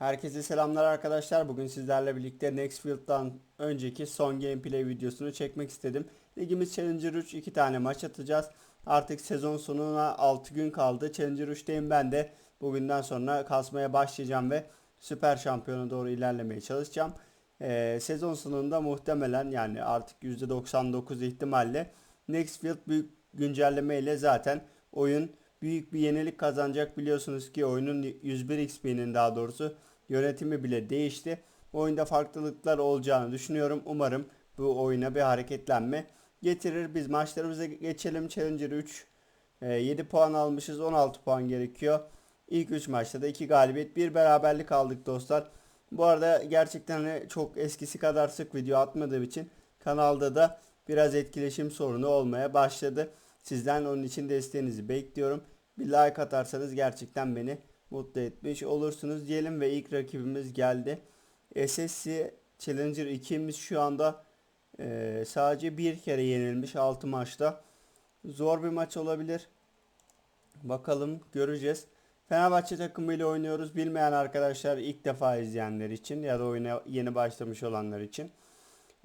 Herkese selamlar arkadaşlar. Bugün sizlerle birlikte Nextfield'dan önceki son gameplay videosunu çekmek istedim. Ligimiz Challenger 3 iki tane maç atacağız. Artık sezon sonuna 6 gün kaldı. Challenger 3'teyim ben de. Bugünden sonra kasmaya başlayacağım ve süper şampiyona doğru ilerlemeye çalışacağım. Ee, sezon sonunda muhtemelen yani artık %99 ihtimalle Nextfield büyük güncelleme ile zaten oyun büyük bir yenilik kazanacak. Biliyorsunuz ki oyunun 101 XP'nin daha doğrusu yönetimi bile değişti. Oyunda farklılıklar olacağını düşünüyorum. Umarım bu oyuna bir hareketlenme getirir. Biz maçlarımıza geçelim. Challenger 3 e, 7 puan almışız. 16 puan gerekiyor. İlk 3 maçta da 2 galibiyet, 1 beraberlik aldık dostlar. Bu arada gerçekten hani çok eskisi kadar sık video atmadığım için kanalda da biraz etkileşim sorunu olmaya başladı. Sizden onun için desteğinizi bekliyorum. Bir like atarsanız gerçekten beni mutlu etmiş olursunuz diyelim ve ilk rakibimiz geldi. SSC Challenger 2'miz şu anda e, sadece bir kere yenilmiş 6 maçta. Zor bir maç olabilir. Bakalım göreceğiz. Fenerbahçe takımıyla oynuyoruz. Bilmeyen arkadaşlar ilk defa izleyenler için ya da oyuna yeni başlamış olanlar için.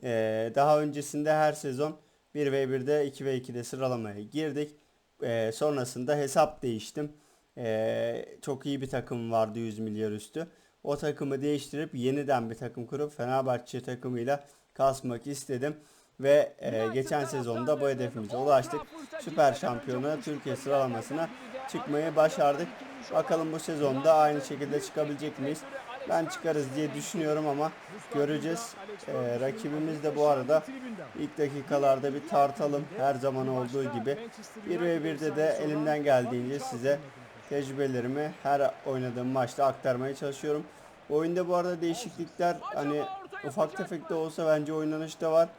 Ee, daha öncesinde her sezon 1v1'de 2v2'de sıralamaya girdik. Ee, sonrasında hesap değiştim. Ee, çok iyi bir takım vardı 100 milyar üstü. O takımı değiştirip yeniden bir takım kurup Fenerbahçe takımıyla kasmak istedim. Ve e, geçen sezonda bu hedefimize ulaştık. Süper şampiyona Türkiye sıralamasına çıkmayı başardık. Bakalım bu sezonda aynı şekilde çıkabilecek miyiz? Ben çıkarız diye düşünüyorum ama göreceğiz. Ee, rakibimiz de bu arada ilk dakikalarda bir tartalım. Her zaman olduğu gibi. 1 ve 1'de de elimden geldiğince size tecrübelerimi her oynadığım maçta aktarmaya çalışıyorum. Oyunda bu arada değişiklikler hani ufak tefek de olsa bence oynanışta var.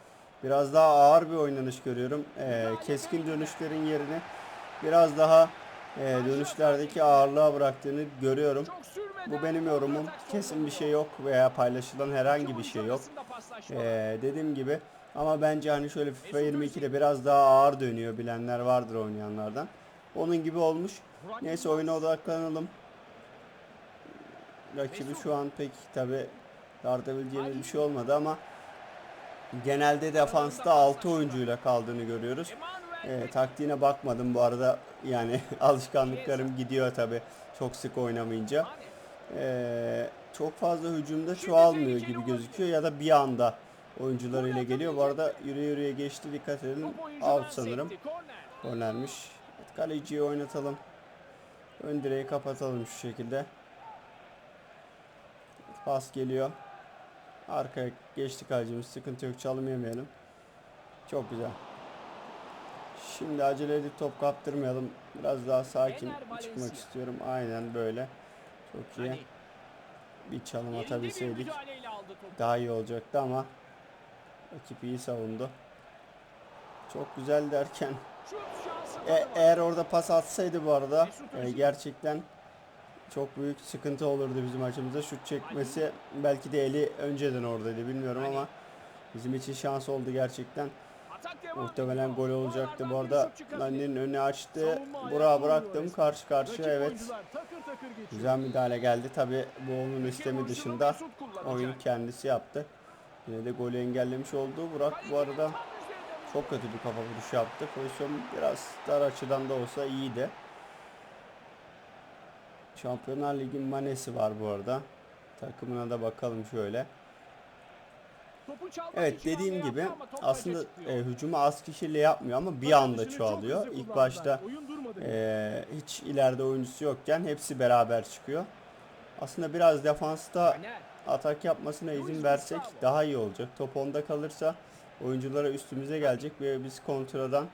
Biraz daha ağır bir oynanış görüyorum. Ee, keskin dönüşlerin yerini biraz daha e, dönüşlerdeki ağırlığa bıraktığını görüyorum. Bu benim yorumum. Kesin bir şey yok veya paylaşılan herhangi bir şey yok. Ee, dediğim gibi ama bence hani şöyle FIFA 22'de biraz daha ağır dönüyor bilenler vardır oynayanlardan. Onun gibi olmuş. Neyse oyuna odaklanalım. Rakibi şu an pek tabi tartabileceğimiz bir şey olmadı ama genelde defansta 6 oyuncuyla kaldığını görüyoruz. E, taktiğine bakmadım bu arada yani alışkanlıklarım gidiyor tabi çok sık oynamayınca. E, çok fazla hücumda çoğalmıyor gibi gözüküyor ya da bir anda oyuncularıyla geliyor. Bu arada yürü yürüye geçti dikkat edin. Out sanırım. Kornermiş. Kaleciyi oynatalım. Ön direği kapatalım şu şekilde. Pas geliyor. Arkaya geçti kalecimiz. Sıkıntı yok. Çalım yemeyelim. Çok güzel. Şimdi acele edip top kaptırmayalım. Biraz daha sakin çıkmak istiyorum. Aynen böyle. Çok iyi. Bir çalım atabilseydik daha iyi olacaktı ama rakip iyi savundu. Çok güzel derken e, eğer orada pas atsaydı bu arada e, gerçekten çok büyük sıkıntı olurdu bizim açımızda. Şut çekmesi belki de eli önceden oradaydı bilmiyorum ama bizim için şans oldu gerçekten. Muhtemelen gol olacaktı. Bu arada Landi'nin önüne açtı. Burak'a bıraktım. Karşı karşıya evet. Güzel müdahale geldi. Tabi bu onun istemi dışında oyun kendisi yaptı. Yine de golü engellemiş oldu. Burak bu arada çok kötü bir kafa vuruşu yaptı. Pozisyon biraz dar açıdan da olsa iyiydi. Şampiyonlar Ligi manesi var bu arada. Takımına da bakalım şöyle. Evet dediğim gibi aslında e, hücumu az kişiyle yapmıyor ama bir anda çoğalıyor. İlk başta e, hiç ileride oyuncusu yokken hepsi beraber çıkıyor. Aslında biraz defansta atak yapmasına izin versek daha iyi olacak. Top onda kalırsa oyunculara üstümüze gelecek ve biz kontradan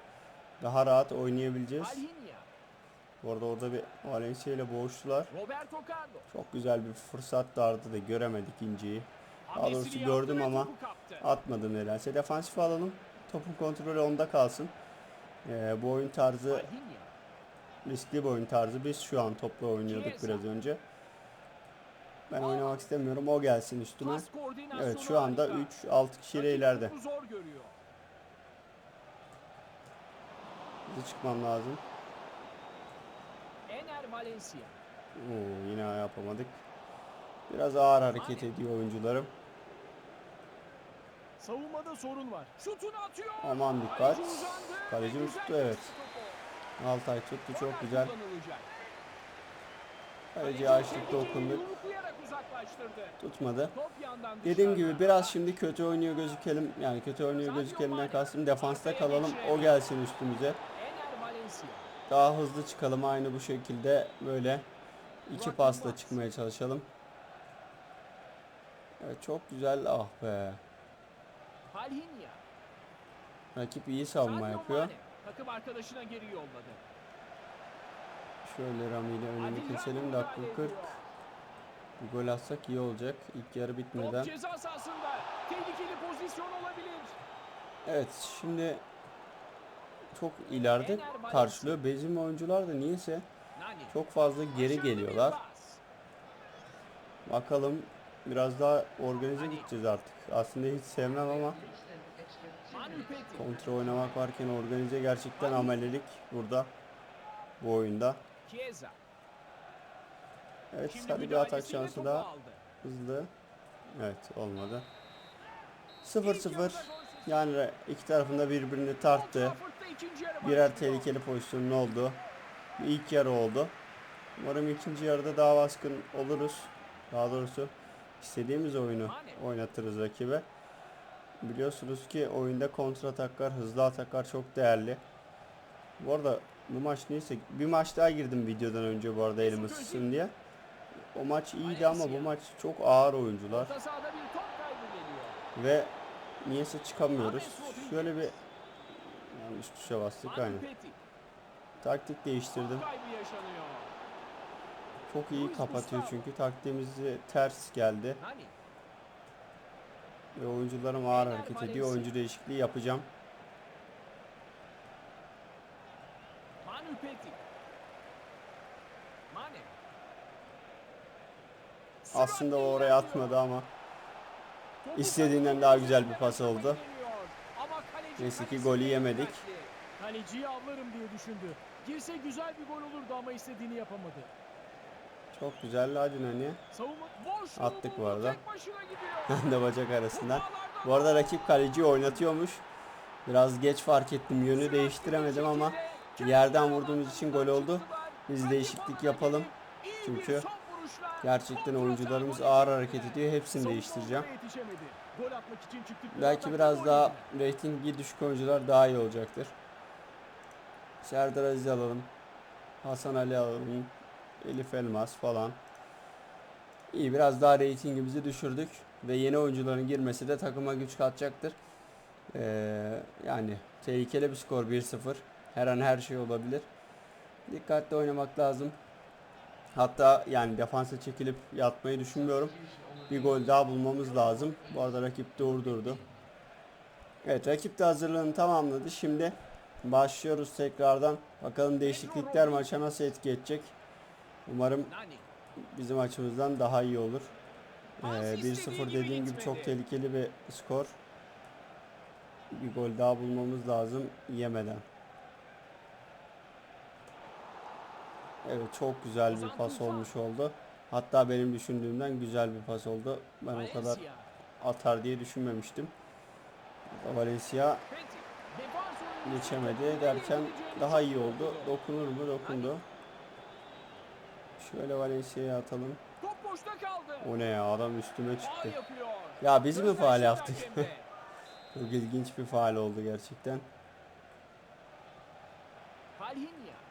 daha rahat oynayabileceğiz. Bu arada orada bir Valencia ile boğuştular. Çok güzel bir fırsat vardı da göremedik inciyi. Daha doğrusu gördüm ama atmadım nedense. Defansif alalım. Topun kontrolü onda kalsın. Ee, bu oyun tarzı riskli bir oyun tarzı. Biz şu an topla oynuyorduk biraz önce. Ben oynamak istemiyorum. O gelsin üstüme. Evet şu anda 3-6 kişiyle ileride. Hızlı çıkmam lazım. Oo, yine yapamadık. Biraz ağır hareket ediyor oyuncularım. Savunmada sorun var. Şutunu atıyor. Aman dikkat. Kaleci tuttu? Evet. Altay tuttu çok güzel. Kaleci kaleciyi dokunduk. Tutmadı. Dediğim gibi biraz şimdi kötü oynuyor gözükelim. Yani kötü oynuyor gözükelimden kastım defansta kalalım. O gelsin üstümüze. Daha hızlı çıkalım aynı bu şekilde böyle iki pasla çıkmaya çalışalım. Evet çok güzel ah be. Rakip iyi savunma yapıyor. Takım arkadaşına geri yolladı. Şöyle Rami ile önünü keselim. Dakika müdahale 40. Bir gol atsak iyi olacak. İlk yarı Top bitmeden. ceza sahasında. Tehlikeli pozisyon olabilir. Evet şimdi çok ileride karşılıyor. Bizim oyuncular da niyeyse çok fazla geri geliyorlar. Bakalım biraz daha organize gideceğiz artık. Aslında hiç sevmem ama kontra oynamak varken organize gerçekten amelelik burada bu oyunda. Evet Şimdi hadi bir atak şansı daha hızlı. Evet olmadı. İlk 0-0 yarıda golsüz. yani iki tarafında birbirini tarttı. Birer tehlikeli pozisyonun oldu. Bir İlk yarı oldu. Umarım ikinci yarıda daha baskın oluruz. Daha doğrusu istediğimiz oyunu oynatırız rakibe. Biliyorsunuz ki oyunda kontra ataklar, hızlı ataklar çok değerli. Bu arada bu maç neyse bir maç daha girdim videodan önce bu arada elim ısısın diye. O maç iyiydi ama bu maç çok ağır oyuncular ve niyeyse çıkamıyoruz. Şöyle bir yanlış tuşa bastık aynı. Taktik değiştirdim. Çok iyi kapatıyor çünkü taktiğimizi ters geldi Nani. ve oyuncularım ağır hareket ediyor. Oyuncu değişikliği yapacağım. Aslında o oraya atmadı ama istediğinden daha güzel bir pas oldu. kaleci Neyse ki golü yemedik. Kaleciyi avlarım diye düşündü. Girse güzel bir gol olurdu ama istediğini yapamadı. Çok güzel. Savunma boşluğu Attık bu arada. Ben de bacak arasından. Bu arada rakip kaleciyi oynatıyormuş. Biraz geç fark ettim yönü değiştiremedim ama yerden vurduğumuz için gol oldu. Biz değişiklik yapalım. Çünkü Gerçekten oyuncularımız ağır hareket ediyor. Hepsini değiştireceğim. Belki biraz daha reytingi düşük oyuncular daha iyi olacaktır. Serdar Aziz alalım. Hasan Ali alalım. Elif Elmas falan. İyi biraz daha reytingimizi düşürdük. Ve yeni oyuncuların girmesi de takıma güç katacaktır. Ee, yani tehlikeli bir skor 1-0. Her an her şey olabilir. Dikkatli oynamak lazım. Hatta yani defansa çekilip yatmayı düşünmüyorum. Bir gol daha bulmamız lazım. Bu arada rakip durdurdu. Evet rakip de hazırlığını tamamladı. Şimdi başlıyoruz tekrardan. Bakalım değişiklikler maça nasıl etki edecek. Umarım bizim açımızdan daha iyi olur. Ee, 1-0 dediğim gibi çok tehlikeli bir skor. Bir gol daha bulmamız lazım yemeden. Evet çok güzel bir pas olmuş oldu. Hatta benim düşündüğümden güzel bir pas oldu. Ben o kadar atar diye düşünmemiştim. Valencia geçemedi derken daha iyi oldu. Dokunur mu? Dokundu. Şöyle Valencia'ya atalım. O ne ya adam üstüme çıktı. Ya biz mi faal yaptık? Çok ilginç bir faal oldu gerçekten. Palhinha.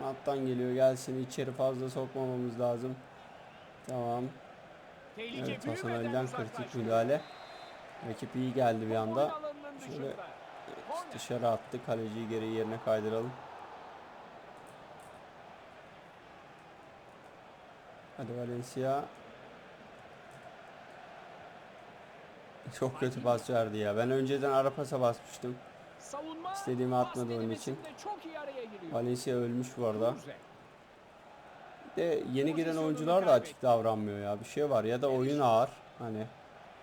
Kanattan geliyor gelsin içeri fazla sokmamamız lazım. Tamam. Evet Hasan Ali'den kritik müdahale. Rakip iyi geldi bir anda. Şöyle dışarı attı. Kaleciyi geri yerine kaydıralım. Hadi Valencia. Çok kötü pas verdi ya. Ben önceden ara pasa basmıştım. Savunma İstediğimi atmadı onun için. denemesinde Çok iyi araya giriyor. Valencia ölmüş bu arada. Bir De yeni giren oyuncular da açık davranmıyor ya. Bir şey var ya da oyun ağır. Hani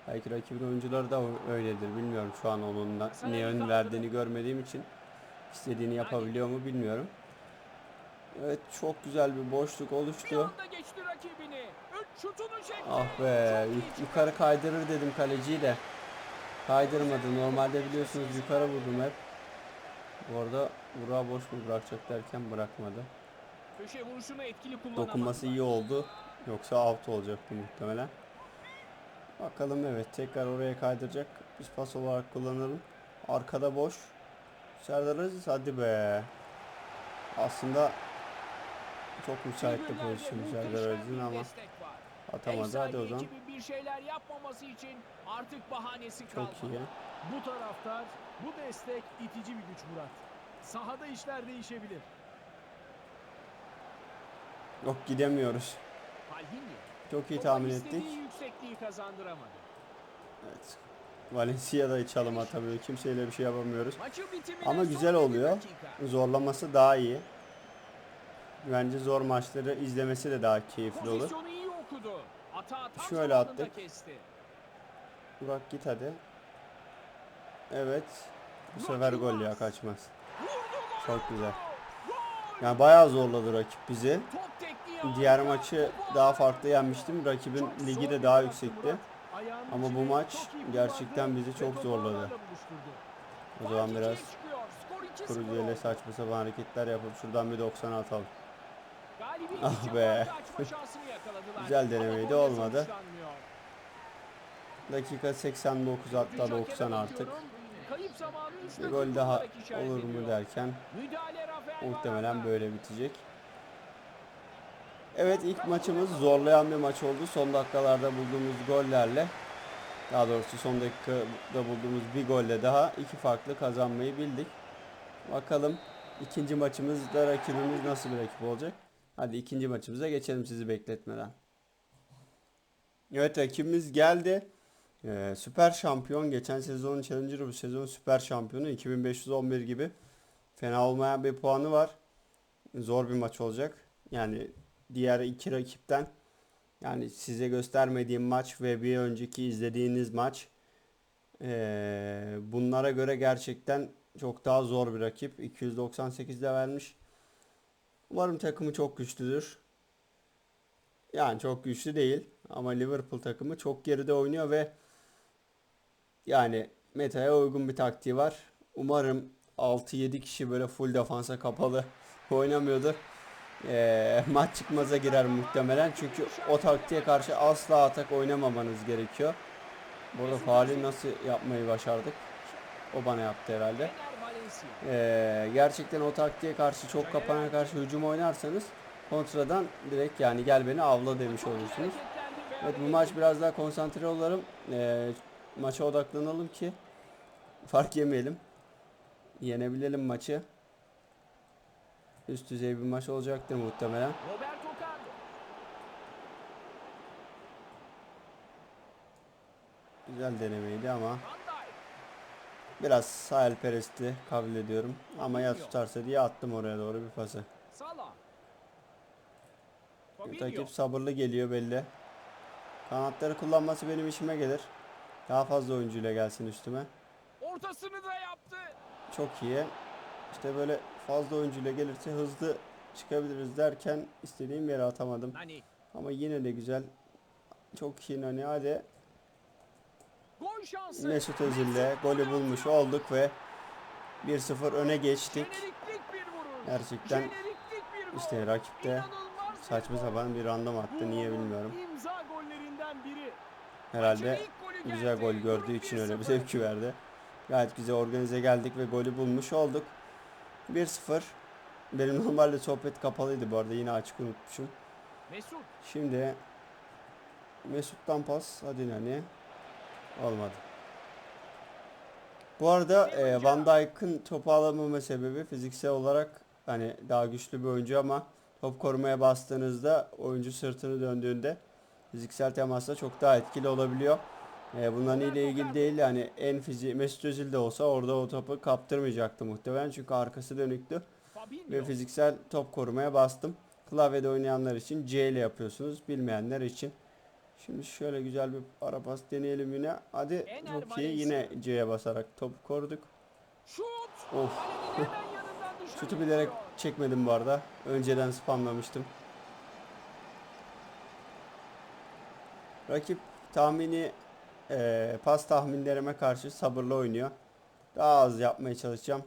belki rakibin oyuncuları da öyledir. Bilmiyorum şu an onun ne yön verdiğini görmediğim için istediğini yapabiliyor mu bilmiyorum. Evet çok güzel bir boşluk oluştu. Ah be yukarı kaydırır dedim kaleciyi de. Kaydırmadı. Normalde biliyorsunuz yukarı vurdum hep. Bu arada Burak'ı boş mu bırakacak derken bırakmadı. Köşe vuruşunu etkili kullanamadı. Dokunması iyi oldu. Yoksa out olacaktı muhtemelen. Bakalım evet tekrar oraya kaydıracak. Biz pas olarak kullanalım. Arkada boş. Serdar Aziz hadi be. Aslında çok müsait bir pozisyon Serdar Aziz'in ama atamadı. Hadi o zaman. bir şeyler yapmaması için artık bahanesi Çok kalmadı. iyi. Bu taraftar, bu destek itici bir güç Murat. Sahada işler değişebilir. Yok gidemiyoruz. Palhinha. Çok iyi tahmin ettik. yüksekliği kazandıramadı. Evet. Valencia'da çalım atamıyor. Kimseyle bir şey yapamıyoruz. Ama güzel oluyor. Zorlaması daha iyi. Bence zor maçları izlemesi de daha keyifli olur. Pozisyonu iyi okudu. Hata tam Şöyle attık. Kesti. Burak git hadi. Evet. Bu sefer gol ya kaçmaz. Çok güzel. Yani bayağı zorladı rakip bizi. Diğer maçı daha farklı yenmiştim. Rakibin ligi de daha yüksekti. Ama bu maç gerçekten bizi çok zorladı. O zaman biraz ikiye çıkıyor. Skor 2-0 Kurucu ile saçma sapan hareketler yapıp şuradan bir 90 atalım. Ah be. Güzel denemeydi, olmadı. Dakika 89 hatta Üçüncü 90 hakeme artık. Bir gol daha olur mu derken muhtemelen böyle bitecek. Evet ilk maçımız zorlayan bir maç oldu. Son dakikalarda bulduğumuz gollerle daha doğrusu son dakikada bulduğumuz bir golle daha iki farklı kazanmayı bildik. Bakalım ikinci maçımızda rakibimiz nasıl bir rakip olacak? Hadi ikinci maçımıza geçelim sizi bekletmeden. Evet rakibimiz geldi. Ee, süper şampiyon. Geçen sezonun Challenger'ı bu sezon süper şampiyonu. 2511 gibi. Fena olmayan bir puanı var. Zor bir maç olacak. Yani diğer iki rakipten yani size göstermediğim maç ve bir önceki izlediğiniz maç ee, bunlara göre gerçekten çok daha zor bir rakip. 298'de vermiş. Umarım takımı çok güçlüdür. Yani çok güçlü değil ama Liverpool takımı çok geride oynuyor ve yani metaya uygun bir taktiği var. Umarım 6-7 kişi böyle full defansa kapalı oynamıyordur. Ee, maç çıkmaza girer muhtemelen çünkü o taktiğe karşı asla atak oynamamanız gerekiyor. Burada faali nasıl yapmayı başardık? O bana yaptı herhalde. Ee, gerçekten o taktiğe karşı çok kapana karşı hücum oynarsanız kontradan direkt yani gel beni avla demiş olursunuz. Evet bu maç biraz daha konsantre olalım. Ee, maça odaklanalım ki fark yemeyelim. Yenebilelim maçı. Üst düzey bir maç olacaktır muhtemelen. Güzel denemeydi ama biraz hayalperestti kabul ediyorum. Ama ya tutarsa diye attım oraya doğru bir pası. Rakip sabırlı geliyor belli. Kanatları kullanması benim işime gelir. Daha fazla oyuncuyla gelsin üstüme. Ortasını da yaptı. Çok iyi. İşte böyle fazla oyuncuyla gelirse hızlı çıkabiliriz derken istediğim yere atamadım. Nani. Ama yine de güzel. Çok iyi Nani hadi. Gol şansı. Mesut Özil'le golü bulmuş olduk ve 1-0 öne geçtik. Gerçekten işte rakipte saçma sapan bir random attı. Niye bilmiyorum. İmza gollerinden biri. Herhalde güzel gol gördüğü için öyle bir 1-0. zevki verdi. Gayet güzel organize geldik ve golü bulmuş olduk. 1-0. Benim normalde sohbet kapalıydı bu arada yine açık unutmuşum. Mesut. Şimdi Mesut'tan pas hadi Nani. Olmadı. Bu arada e, Van Dijk'ın topu alamama sebebi fiziksel olarak hani daha güçlü bir oyuncu ama top korumaya bastığınızda oyuncu sırtını döndüğünde fiziksel temasla çok daha etkili olabiliyor. E, bundan ile ilgili değil yani en fizi Mesut Özil de olsa orada o topu kaptırmayacaktı muhtemelen çünkü arkası dönüktü ve fiziksel top korumaya bastım. Klavyede oynayanlar için C ile yapıyorsunuz. Bilmeyenler için. Şimdi şöyle güzel bir ara pas deneyelim yine. Hadi iyi. Yine C'ye basarak topu koruduk. Şut. Of. Şutu bilerek çekmedim bu arada. Önceden spamlamıştım. Rakip tahmini eee, pas tahminlerime karşı sabırlı oynuyor. Daha az yapmaya çalışacağım.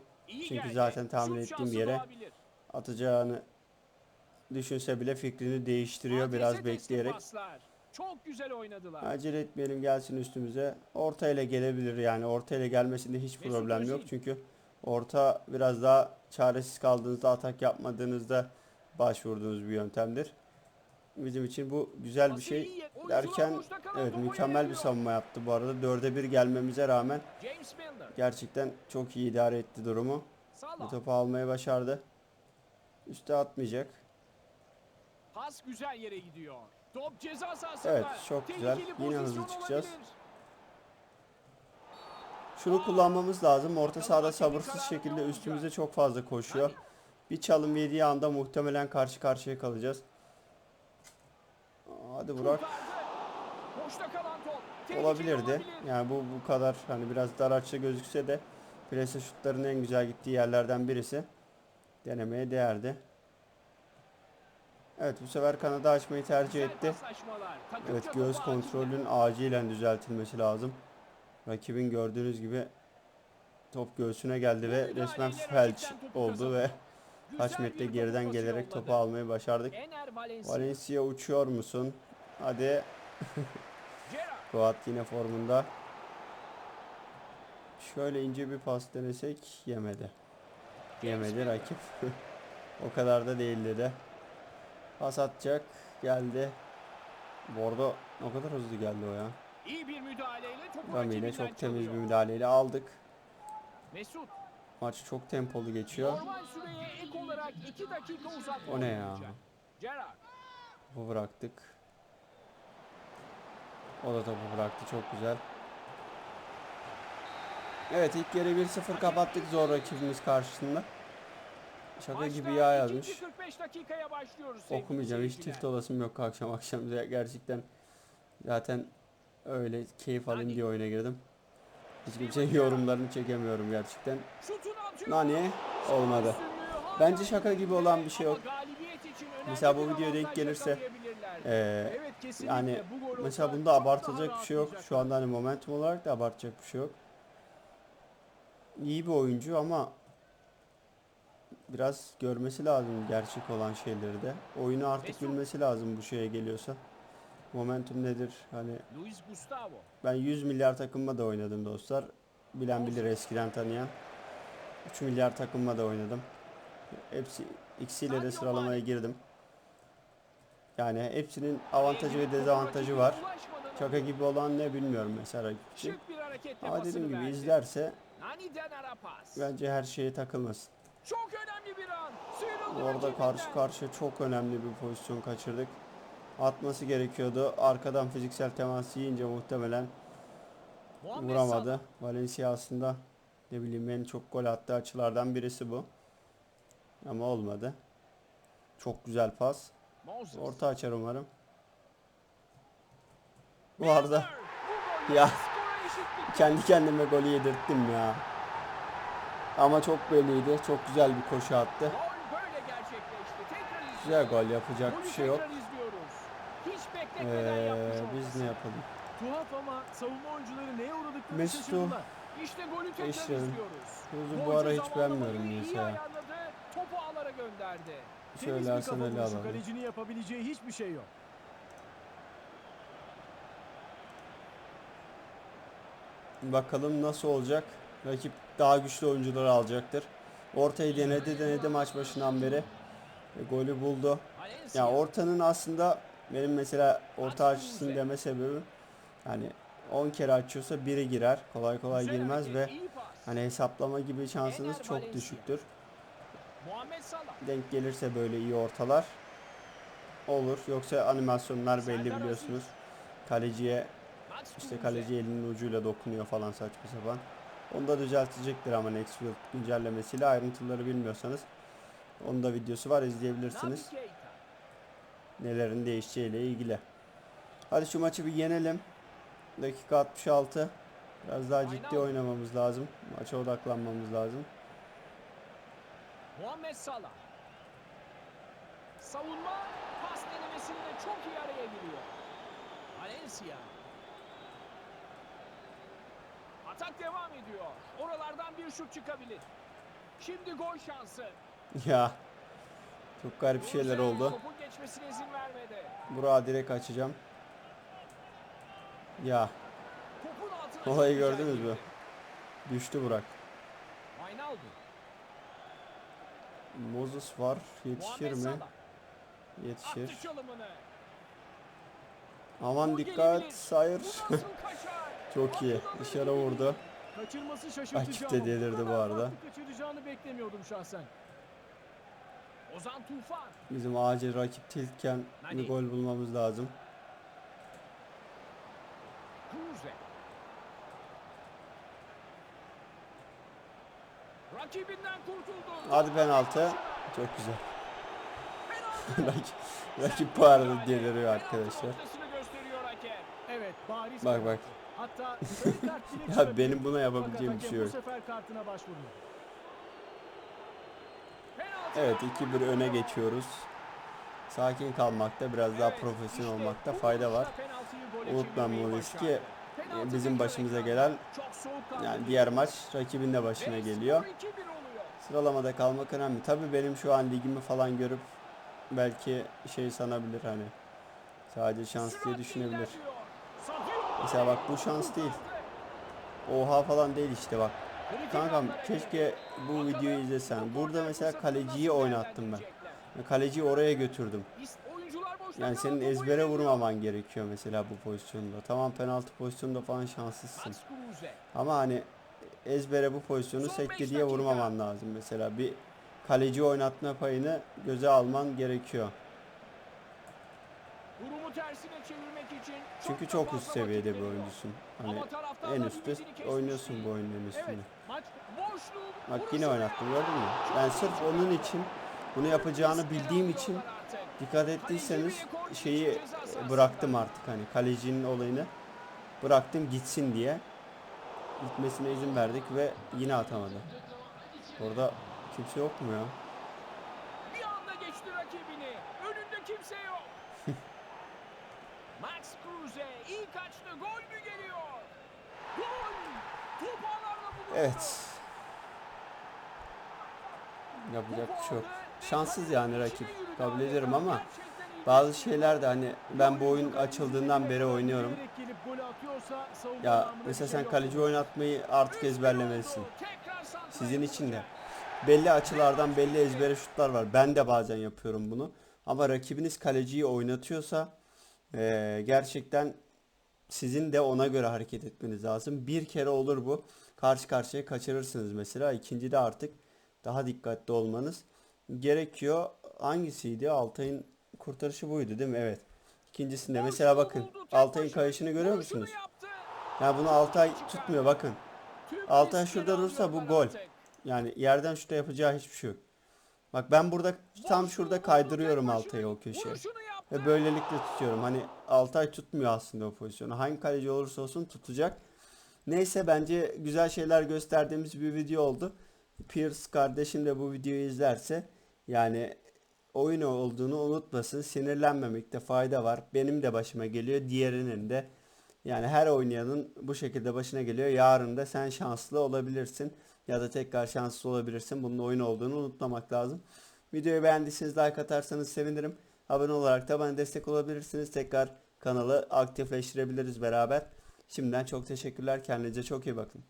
Çünkü zaten tahmin ettiğim yere. Atacağını düşünse bile fikrini değiştiriyor biraz bekleyerek. Çok güzel oynadılar. Acele etmeyelim gelsin üstümüze. Orta ile gelebilir yani. Orta ile gelmesinde hiç problem yok. Çünkü orta biraz daha çaresiz kaldığınızda atak yapmadığınızda başvurduğunuz bir yöntemdir. Bizim için bu güzel bir şey. Derken evet mükemmel bir savunma yaptı bu arada. Dörde bir gelmemize rağmen gerçekten çok iyi idare etti durumu. Bu topu almayı başardı. Üste atmayacak. Pas güzel yere gidiyor. Top ceza sahasında. Evet, çok güzel. Yine hızlı çıkacağız. olabilir. Şunu kullanmamız lazım. Orta sahada sabırsız şekilde üstümüze çok fazla koşuyor. Bir çalım yediği anda muhtemelen karşı karşıya kalacağız. Hadi Burak. Olabilirdi. olabilir. Yani bu bu kadar hani biraz dar açı gözükse de plase şutların en güzel gittiği yerlerden birisi. Denemeye değerdi. Evet bu sefer kanadı açmayı tercih etti. Evet hakimler. kontrolünün acilen düzeltilmesi lazım. Rakibin gördüğünüz gibi top göğsüne geldi ve resmen felç oldu ve kaç metre geriden gelerek topu almayı başardık. Valencia. Uçuyor musun? Hadi. Goat yine formunda. Şöyle ince bir pas denesek yemedi. Yemedi rakip. o kadar da değildi de. Pas atacak. Geldi. Bordo o kadar hızlı geldi o ya. İyi bir müdahaleyle topu ile rakibinden çok temiz bir müdahaleyle aldık. Mesut. Maç çok tempolu geçiyor. Normal süreye ek olarak 2 dakika uzatma O ne ya? oynayacak. Gerrard. Topu bıraktık. O da topu bıraktı. Çok güzel. Evet ilk yarı 1-0 kapattık zor rakibimiz karşısında. Şaka Maçta gibi ya ikinci yazmış. 45 dakikaya başlıyoruz sevgili Okumayacağım. Hiç seyirciler. tilt olasım yok akşam akşam. Gerçekten zaten öyle keyif alayım diye oyuna girdim. Hiç kimsenin yorumlarını çekemiyorum gerçekten. Nani olmadı. Bence şaka gibi olan bir şey yok. Mesela bu bir videoya denk gelirse. Ee, yani mesela bunda abartılacak bir şey yok. Şu anda hani momentum olarak da abartacak bir şey yok. İyi bir oyuncu ama biraz görmesi lazım gerçek olan şeyleri de. Oyunu artık bilmesi lazım bu şeye geliyorsa. Momentum nedir? Hani Luis Gustavo. ben 100 milyar takımma da oynadım dostlar. Bilen bilir eskiden tanıyan. 3 milyar takımma da oynadım. Hepsi ikisiyle de sıralamaya girdim. Yani hepsinin avantajı ve dezavantajı var. Şaka gibi olan ne bilmiyorum mesela rakip için. Ama dediğim gibi izlerse bence her şeye takılmasın. Çok önemli bir an. Orada karşı karşıya çok önemli bir pozisyon kaçırdık. Atması gerekiyordu. Arkadan fiziksel temas yiyince muhtemelen vuramadı. Valencia aslında ne bileyim en çok gol attığı açılardan birisi bu. Ama olmadı. Çok güzel pas. Orta açar umarım. Bu arada Ya. kendi kendime golü yedirttim ya. Ama çok belliydi. Çok güzel bir koşu attı. Güzel gol yapacak bir şey yok. tekrar izliyoruz. Hiç bekletmeden Ee, biz ne yapalım? Tuhaf ama savunma oyuncuları neye uğradıklarını Mesut'u şaşırdılar. İşte golü tekrar Değiştirelim. izliyoruz. Kuzu bu ara hiç beğenmiyorum iyi niyeyse ya. ayarladı, Topu ağlara gönderdi. Şöyle Temiz bir kafa vuruşu, alalım. kalecinin yapabileceği hiçbir şey yok. Bakalım nasıl olacak. Rakip daha güçlü oyuncuları alacaktır. Ortayı denedi denedi maç başından beri. Ve golü buldu. Ya ortanın aslında benim mesela orta açsın deme sebebim hani 10 kere açıyorsa biri girer. Kolay kolay girmez ve hani hesaplama gibi şansınız çok düşüktür. Denk gelirse böyle iyi ortalar olur. Yoksa animasyonlar belli biliyorsunuz. Kaleciye işte kaleci elinin ucuyla dokunuyor falan saçma sapan. Onu da düzeltecektir ama Nextfield güncellemesiyle ayrıntıları bilmiyorsanız onun da videosu var izleyebilirsiniz. Nelerin değişeceğiyle ilgili. Hadi şu maçı bir yenelim. Dakika 66. Biraz daha ciddi oynamamız lazım. Maça odaklanmamız lazım. Muhammed Salah. Savunma pas denemesinde çok iyi araya giriyor. Valencia. Atak devam ediyor. Oralardan bir şut çıkabilir. Şimdi gol şansı. Ya. Çok garip şeyler oldu. Burak'a direkt açacağım. Ya. Olayı gördünüz mü? Düştü Burak. Moses var. Yetişir mi? Yetişir. Aman dikkat. kaçar? Çok iyi. Dışarı vurdu. Kaçırması şaşırtıcı Rakip de delirdi bu arada. kaçıracağını beklemiyordum şahsen. Ozan Tufan. Bizim acil rakip tiltken bir gol bulmamız lazım. Kruse. Rakibinden kurtuldu. Hadi penaltı. Çok güzel. Rakip, rakip bu deliriyor Penaltı arkadaşlar. noktasını gösteriyor hakem. Evet bariz Bak, bak. Hatta sarı kart bile Ya benim buna yapabileceğim bir şey Bu yok. sefer kartına başvuruyor. Evet 2-1 öne geçiyoruz. Sakin kalmakta biraz daha profesyonel olmakta fayda var. Unutmam riski. başardı. Penaltı Bizim başımıza gelen yani diğer maç rakibin de başına geliyor. skor 2-1 oluyor. Sıralamada kalmak önemli. Tabii benim şu an ligimi falan görüp belki şey sanabilir hani sadece şans diye düşünebilir. Mesela bak bu şans değil. Oha falan değil işte bak. Kankam keşke bu videoyu izlesen. bu Burada mesela kaleciyi oynattım ben. Kaleciyi oraya götürdüm. Yani senin ezbere vurmaman gerekiyor mesela bu pozisyonda. Tamam penaltı pozisyonunda falan şanslısın. Ama hani ezbere bu pozisyonu beş diye vurmaman lazım mesela. Bir kaleci oynatma payını göze alman gerekiyor. Durumu tersine çevirmek için Çünkü da çok üst seviyede bir oyuncusun. Hani en üstte oynuyorsun bu oyunun üstünde. Evet, maç boşluğu. Bak yine oynattım gördün mü? Ben sırf onun için bunu yapacağını bildiğim için dikkat ettiyseniz şeyi bıraktım artık hani kalecinin olayını bıraktım gitsin diye gitmesine izin verdik ve yine atamadı. Orada kimse yok mu ya? Bir anda geçti rakibini. Önünde kimse yok. Max Kruse ilk açtı. Gol mü geliyor? Gol! Top ağlarda bulundu. Evet. Yapacak bir şey yok. Şanssız yani rakip. Kabul ederim ama bazı şeyler de hani ben bu oyun açıldığından beri oynuyorum. Ya mesela sen kaleci oynatmayı artık ezberlemelisin. Sizin için de. Belli açılardan belli ezbere şutlar var. Ben de bazen yapıyorum bunu. Ama rakibiniz kaleciyi oynatıyorsa eee, gerçekten sizin de ona göre hareket etmeniz lazım. Bir kere olur bu. Karşı karşıya kaçırırsınız mesela. İkinci de artık daha dikkatli olmanız gerekiyor. Hangisiydi? Altay'ın kurtarışı buydu değil mi? Evet. İkincisinde mesela bakın. Altay'ın kayışını görüyor musunuz? Ya bunu Altay tutmuyor bakın. Altay şurada dursa bu gol. Yani yerden şuta yapacağı hiçbir şey yok. Bak ben burada tam şurada kaydırıyorum Altay'ı o köşeye. Ve böylelikle tutuyorum. Hani Altay tutmuyor aslında o pozisyonu. Hangi kaleci olursa olsun tutacak. Neyse bence güzel şeyler gösterdiğimiz bir video oldu. Pierce kardeşim de bu videoyu izlerse yani oyun olduğunu unutmasın. Sinirlenmemekte fayda var. Benim de başıma geliyor. Diğerinin de. Yani her oynayanın bu şekilde başına geliyor. Yarın da sen şanslı olabilirsin. Ya da tekrar şanslı olabilirsin. Bunun oyun olduğunu unutmamak lazım. Videoyu beğendiyseniz like atarsanız sevinirim. Abone olarak da bana destek olabilirsiniz. Tekrar kanalı aktifleştirebiliriz beraber. Şimdiden çok teşekkürler. Kendinize çok iyi bakın.